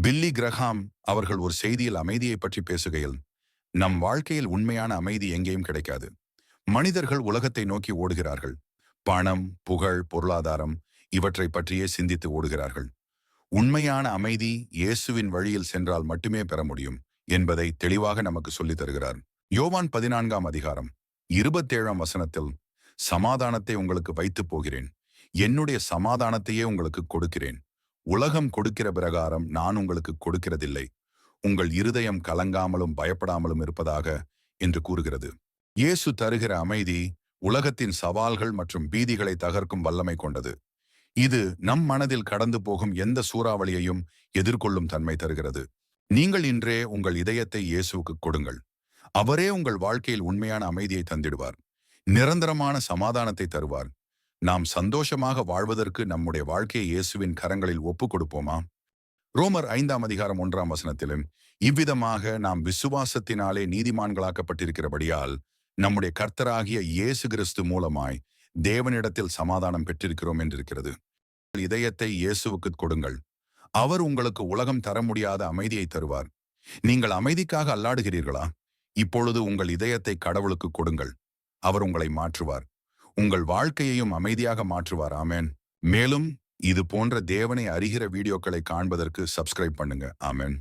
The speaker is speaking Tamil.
பில்லி கிரஹாம் அவர்கள் ஒரு செய்தியில் அமைதியை பற்றி பேசுகையில் நம் வாழ்க்கையில் உண்மையான அமைதி எங்கேயும் கிடைக்காது. மனிதர்கள் உலகத்தை நோக்கி ஓடுகிறார்கள். பணம் புகழ் பொருளாதாரம் இவற்றை பற்றியே சிந்தித்து ஓடுகிறார்கள். உண்மையான அமைதி இயேசுவின் வழியில் சென்றால் மட்டுமே பெற முடியும் என்பதை தெளிவாக நமக்கு சொல்லித் தருகிறார். யோவான் பதினான்காம் அதிகாரம் இருபத்தேழாம் வசனத்தில் சமாதானத்தை உங்களுக்கு வைத்துப் போகிறேன். என்னுடைய சமாதானத்தையே உங்களுக்கு கொடுக்கிறேன். உலகம் கொடுக்கிற பிரகாரம் நான் உங்களுக்கு கொடுக்கிறதில்லை. உங்கள் இருதயம் கலங்காமலும் பயப்படாமலும் இருப்பதாக என்று கூறுகிறது. இயேசு தருகிற அமைதி உலகத்தின் சவால்கள் மற்றும் பீதிகளை தகர்க்கும் வல்லமை கொண்டது. இது நம் மனதில் கடந்து போகும் எந்த சூறாவளியையும் எதிர்கொள்ளும் தன்மை தருகிறது. நீங்கள் இன்றே உங்கள் இதயத்தை இயேசுவுக்கு கொடுங்கள். அவரே உங்கள் வாழ்க்கையில் உண்மையான அமைதியை தந்திடுவார். நிரந்தரமான சமாதானத்தை தருவார். நாம் சந்தோஷமாக வாழ்வதற்கு நம்முடைய வாழ்க்கையை இயேசுவின் கரங்களில் ஒப்புக் கொடுப்போமா ரோமர் ஐந்தாம் அதிகாரம் ஒன்றாம் வசனத்திலும் இவ்விதமாக நாம் விசுவாசத்தினாலே நீதிமான்களாக்கப்பட்டிருக்கிறபடியால் நம்முடைய கர்த்தராகிய இயேசு கிறிஸ்து மூலமாய் தேவனிடத்தில் சமாதானம் பெற்றிருக்கிறோம் என்றிருக்கிறது. இதயத்தை இயேசுவுக்கு கொடுங்கள். அவர் உங்களுக்கு உலகம் தர முடியாத அமைதியை தருவார். நீங்கள் அமைதிக்காக அல்லாடுகிறீர்களா? இப்பொழுது உங்கள் இதயத்தை கடவுளுக்கு கொடுங்கள். அவர் உங்களை மாற்றுவார். உங்கள் வாழ்க்கையையும் அமைதியாக மாற்றுவார். ஆமேன். மேலும் இது போன்ற தேவனை அறிகிற வீடியோக்களை காண்பதற்கு சப்ஸ்கிரைப் பண்ணுங்க. ஆமேன்.